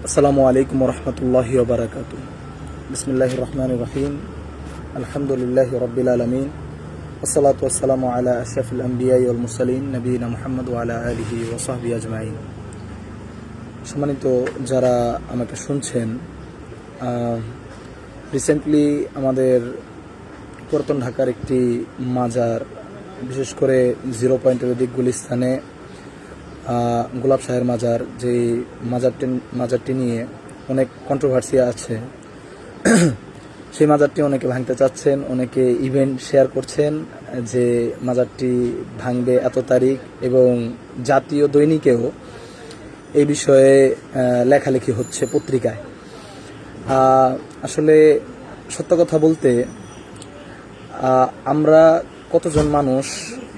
আসসালামু আলাইকুম রহমতুল্লাহি ওবরাকাতু বিসমিল্লাহ রহমান রহিম। আলহামদুলিল্লাহ রবিল আলমিন। ওসলাত আলা আশরাফুল আম্বিয়াই ওল মুসালিন মোহাম্মদ আলা আলহি ওসাহবি আজমাইন। সম্মানিত যারা আমাকে শুনছেন রিসেন্টলি আমাদের পুরাতন ঢাকার একটি মাজার বিশেষ করে জিরো পয়েন্টের দিক গুলিস্তানে আহ, গোলাপ শাহের মাজার যে মাজারটি মাজারটি নিয়ে অনেক কন্ট্রোভার্সি আছে। সেই মাজারটি অনেকে ভাঙতে চাচ্ছেন, অনেকে ইভেন্ট শেয়ার করছেন যে মাজারটি ভাঙবে এত তারিখ এবং জাতীয় দৈনিকেও এই বিষয়ে লেখালেখি হচ্ছে পত্রিকায়। আসলে সত্য কথা বলতে আমরা কতজন মানুষ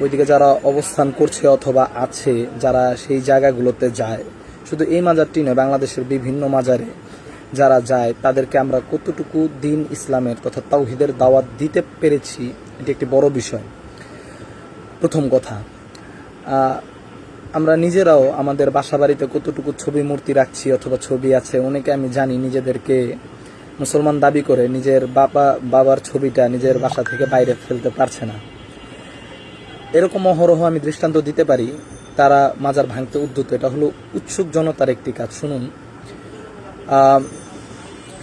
ওইদিকে যারা অবস্থান করছে অথবা আছে, যারা সেই জায়গাগুলোতে যায়, শুধু এই মাজারটি নয়, বাংলাদেশের বিভিন্ন মাজারে যারা যায়, তাদেরকে আমরা কতটুকু দিন ইসলামের তথা তাওহিদের দাওয়াত দিতে পেরেছি, এটি একটি বড় বিষয়। প্রথম কথা আমরা নিজেরাও আমাদের বাসা বাড়িতে কতটুকু ছবি মূর্তি রাখছি অথবা ছবি আছে, অনেকে আমি জানি নিজেদেরকে মুসলমান দাবি করে নিজের বাবা, বাবার ছবিটা নিজের বাসা থেকে বাইরে ফেলতে পারছে না। এরকম অহরহ আমি দৃষ্টান্ত দিতে পারি, তারা মাজার ভাঙতে উদ্যত। এটা হলো উৎসুক জনতার একটি কাজ। শুনুন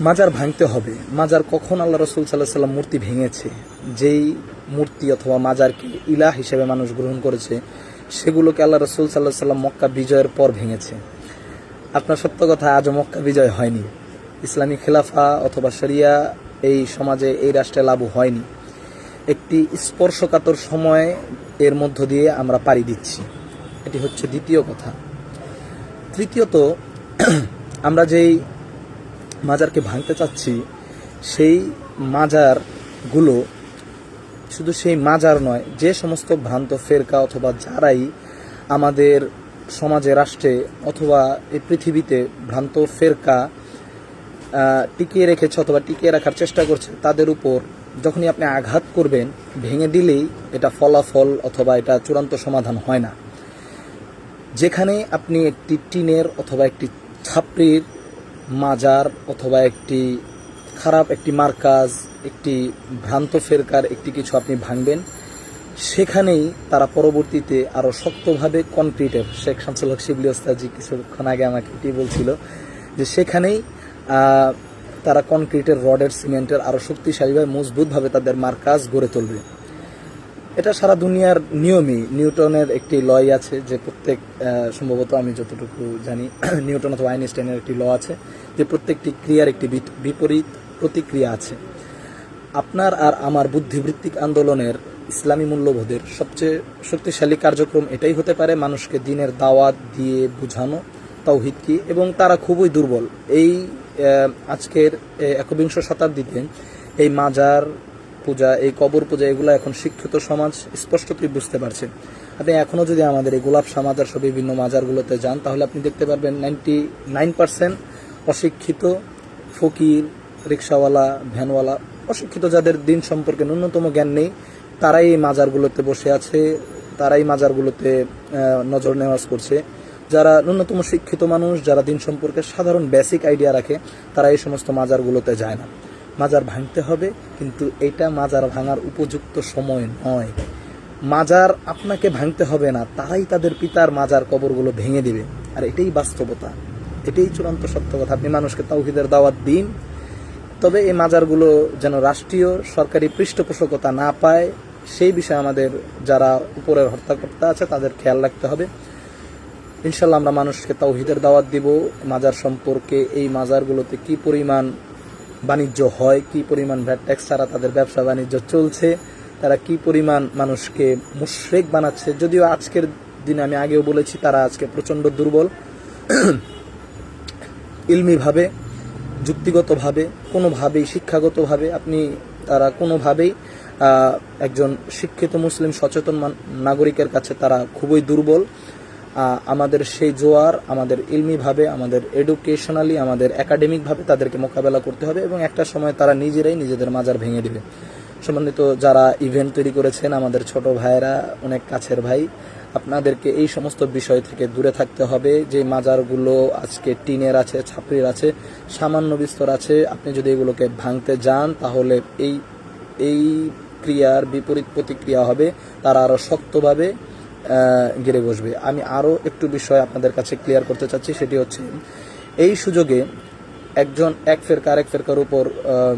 মাজার ভাঙতে হবে। মাজার কখন আল্লাহ রসুল সাল্লাহ সাল্লাম মূর্তি ভেঙেছে, যেই মূর্তি অথবা মাজারকে ইলা হিসেবে মানুষ গ্রহণ করেছে, সেগুলোকে আল্লাহ রসুল সাল্লাহ সাল্লাম মক্কা বিজয়ের পর ভেঙেছে। আপনার সত্য কথা, আজও মক্কা বিজয় হয়নি। ইসলামী খেলাফা অথবা শরিয়া এই সমাজে, এই রাষ্ট্রে লাভু হয়নি। একটি স্পর্শকাতর সময় এর মধ্য দিয়ে আমরা পাড়ি দিচ্ছি। এটি হচ্ছে দ্বিতীয় কথা। তৃতীয়ত, আমরা যেই মাজারকে ভাঙতে চাচ্ছি, সেই মাজারগুলো শুধু সেই মাজার নয়, যে সমস্ত ভ্রান্ত ফেরকা অথবা যারাই আমাদের সমাজে, রাষ্ট্রে অথবা এই পৃথিবীতে ভ্রান্ত ফেরকা টিকিয়ে রেখেছে অথবা টিকিয়ে রাখার চেষ্টা করছে, তাদের উপর যখনই আপনি আঘাত করবেন, ভেঙে দিলেই এটা ফলাফল অথবা এটা চূড়ান্ত সমাধান হয় না। যেখানে আপনি একটি টিনের অথবা একটি ছাপড়ির মাজার অথবা একটি খারাপ একটি মার্কাজ, একটি ভ্রান্ত ফেরকার একটি কিছু আপনি ভাঙবেন, সেখানেই তারা পরবর্তীতে আরও শক্তভাবে কনক্রিটের শেখ শামসুল হক শিবলি ওস্তাজি কিছুক্ষণ আগে আমাকে এটি বলছিল যে সেখানেই তারা কনক্রিটের রডের সিমেন্টের আরও শক্তিশালীভাবে মজবুতভাবে তাদের মার্কাজ গড়ে তুলবে। এটা সারা দুনিয়ার নিয়মই। নিউটনের একটি লয় আছে যে প্রত্যেক সম্ভবত আমি যতটুকু জানি, নিউটন অথবা আইনস্টাইনের একটি ল আছে যে প্রত্যেকটি ক্রিয়ার একটি বিপরীত প্রতিক্রিয়া আছে। আপনার আর আমার বুদ্ধিবৃত্তিক আন্দোলনের ইসলামী মূল্যবোধের সবচেয়ে শক্তিশালী কার্যক্রম এটাই হতে পারে মানুষকে দিনের দাওয়াত দিয়ে বুঝানো তৌহিদ কি, এবং তারা খুবই দুর্বল। এই আজকের একবিংশ শতাব্দীতে এই মাজার পূজা, এই কবর পূজা, এগুলো এখন শিক্ষিত সমাজ স্পষ্টতই বুঝতে পারছে। আপনি এখনও যদি আমাদের এই গোলাপ শাহ মাজার সহ বিভিন্ন মাজারগুলোতে যান, তাহলে আপনি দেখতে পারবেন নাইনটি নাইন পার্সেন্ট অশিক্ষিত ফকির, রিক্সাওয়ালা, ভ্যানওয়ালা, অশিক্ষিত যাদের দিন সম্পর্কে ন্যূনতম জ্ঞান নেই, তারাই এই মাজারগুলোতে বসে আছে, তারাই মাজারগুলোতে নজর নেওয়াজ করছে। যারা ন্যূনতম শিক্ষিত মানুষ, যারা দিন সম্পর্কে সাধারণ বেসিক আইডিয়া রাখে, তারা এই সমস্ত মাজারগুলোতে যায় না। মাজার ভাঙতে হবে, কিন্তু এটা মাজার ভাঙার উপযুক্ত সময় নয়। মাজার আপনাকে ভাঙতে হবে না, তারাই তাদের পিতার মাজার কবরগুলো ভেঙে দিবে। আর এটাই বাস্তবতা। এটাই চূড়ান্ত সত্য কথা। আপনি মানুষকে তাওহিদের দাওয়াত দিন, তবে এই মাজারগুলো যেন রাষ্ট্রীয়, সরকারি পৃষ্ঠপোষকতা না পায়, সেই বিষয়ে আমাদের যারা উপরের হর্তাকর্তা আছে, তাদের খেয়াল রাখতে হবে। ইনশাল্লাহ আমরা মানুষকে তাওহিদের দাওয়াত দিব, মাজার সম্পর্কে এই মাজারগুলোতে কি পরিমাণ বাণিজ্য হয়, কি পরিমাণ ভ্যাট ট্যাক্স ছাড়া তাদের ব্যবসা বাণিজ্য চলছে, তারা কি পরিমাণ মানুষকে মুশরেক বানাচ্ছে। যদিও আজকের দিনে আমি আগেও বলেছি, তারা আজকে প্রচণ্ড দুর্বল। ইলমিভাবে, যুক্তিগতভাবে, কোনোভাবেই, শিক্ষাগতভাবে আপনি, তারা কোনোভাবেই একজন শিক্ষিত মুসলিম সচেতন নাগরিকের কাছে তারা খুবই দুর্বল। আমাদের সেই জোয়ার আমাদের ইলমিভাবে, আমাদের এডুকেশনালি আমাদের একাডেমিকভাবে তাদেরকে মোকাবেলা করতে হবে এবং একটা সময় তারা নিজেরাই নিজেদের মাজার ভেঙে দিবে। সম্বন্ধিত যারা ইভেন্ট তৈরি করেছেন, আমাদের ছোট ভাইয়েরা, অনেক কাছের ভাই, আপনাদেরকে এই সমস্ত বিষয় থেকে দূরে থাকতে হবে। যে মাজারগুলো আজকে টিনের আছে, ছাপড়ির আছে, সামান্য বিস্তর আছে, আপনি যদি এগুলোকে ভাঙতে যান, তাহলে এই এই ক্রিয়ার বিপরীত প্রতিক্রিয়া হবে। তারা আরও শক্তভাবে গেড়ে বসবে। আমি আরও একটু বিষয় আপনাদের কাছে ক্লিয়ার করতে চাচ্ছি, সেটি হচ্ছে এই সুযোগে একজন এক ফেরকা আরেক ফেরকার উপর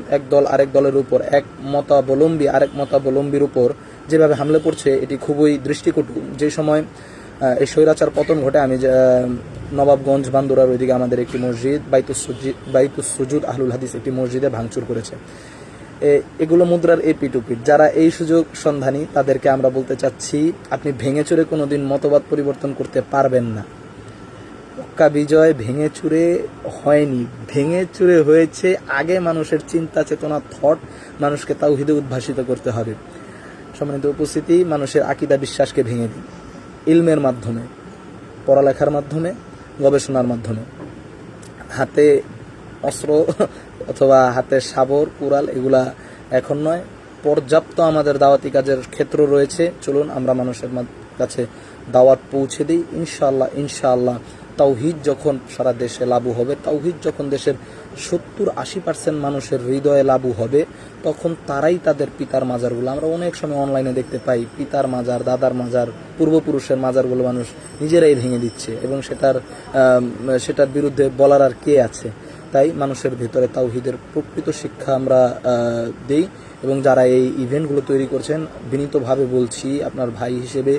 এক দল আরেক দলের উপর, এক মতাবলম্বী আরেক মতাবলম্বীর উপর যেভাবে হামলে পড়ছে এটি খুবই দৃষ্টিকটু। যে সময় এই স্বৈরাচার পতন ঘটে, আমি নবাবগঞ্জ বান্দুরার ওইদিকে আমাদের একটি মসজিদ, বাইতুস সুজি- বাইতুস আহলুল হাদিস একটি মসজিদে ভাঙচুর করেছে। এগুলো মুদ্রার এই পিটুপিট যারা এই সুযোগ সন্ধানী, তাদেরকে আমরা বলতে চাচ্ছি, আপনি ভেঙে চুরে কোনোদিন মতবাদ পরিবর্তন করতে পারবেন না। পক্কা বিজয় ভেঙে চুরে হয়নি। ভেঙে চুরে হয়েছে আগে মানুষের চিন্তা, চেতনা থট মানুষকে তাও তাওহিদে উদ্ভাসিত করতে হবে। সম্মানিত উপস্থিতি, মানুষের আকিদা বিশ্বাসকে ভেঙে দিন। ইলমের মাধ্যমে, পড়ালেখার মাধ্যমে, গবেষণার মাধ্যমে। হাতে অস্ত্র অথবা হাতে সাবর কুড়াল এগুলা এখন নয়। পর্যাপ্ত আমাদের দাওয়াতি কাজের ক্ষেত্র রয়েছে। চলুন আমরা মানুষের কাছে দাওয়াত পৌঁছে দিই। ইনশাআল্লাহ ইনশাআল্লাহ। তাওহিদ যখন সারা দেশে লাভু হবে, তাওহিদ যখন দেশের সত্তর আশি পার্সেন্ট মানুষের হৃদয়ে লাভু হবে, তখন তারাই তাদের পিতার মাজারগুলো। আমরা অনেক সময় অনলাইনে দেখতে পাই, পিতার মাজার, দাদার মাজার, পূর্বপুরুষের মাজারগুলো মানুষ নিজেরাই ভেঙে দিচ্ছে এবং সেটার সেটার বিরুদ্ধে বলার আর কে আছে? তাই মানুষের ভিতরে তাওহিদের প্রকৃত শিক্ষা আমরা দেই এবং যারা এই ইভেন্টগুলো তৈরি করছেন, বিনীতভাবে বলছি আপনার ভাই হিসেবে,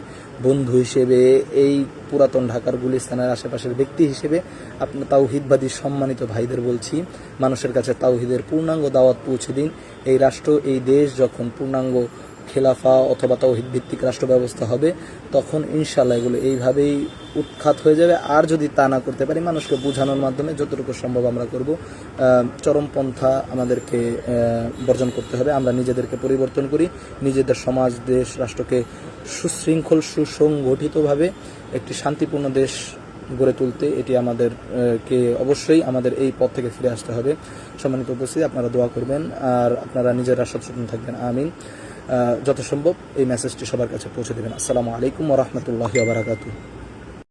বন্ধু হিসেবে, এই পুরাতন ঢাকার গুলিস্তানের আশেপাশের ব্যক্তি হিসেবে আপনার তাওহিদবাদী সম্মানিত ভাইদের বলছি, মানুষের কাছে তাওহিদের পূর্ণাঙ্গ দাওয়াত পৌঁছে দিন। এই রাষ্ট্র, এই দেশ যখন পূর্ণাঙ্গ খেলাফা অথবা তাওহিদ ভিত্তিক রাষ্ট্র ব্যবস্থা হবে তখন ইনশাল্লাহ এগুলো এইভাবেই উৎখাত হয়ে যাবে। আর যদি তা না করতে পারি মানুষকে বোঝানোর মাধ্যমে যতটুকু সম্ভব আমরা করব। চরমপন্থা আমাদেরকে বর্জন করতে হবে। আমরা নিজেদেরকে পরিবর্তন করি। নিজেদের সমাজ দেশ রাষ্ট্রকে সুশৃঙ্খল সুসংগঠিতভাবে একটি শান্তিপূর্ণ দেশ গড়ে তুলতে এটি আমাদের আহ, কে অবশ্যই আমাদের এই পথ থেকে ফিরে আসতে হবে। সম্মানিত উপস্থিতি আপনারা দোয়া করবেন। আর আপনারা নিজেরা সচেতন থাকবেন। আমিন। যত সম্ভব এই মেসেজটি সবার কাছে পৌঁছে দেবেন। আসসালামু আলাইকুম ওরহমতুল্লাহি আবরাকাতু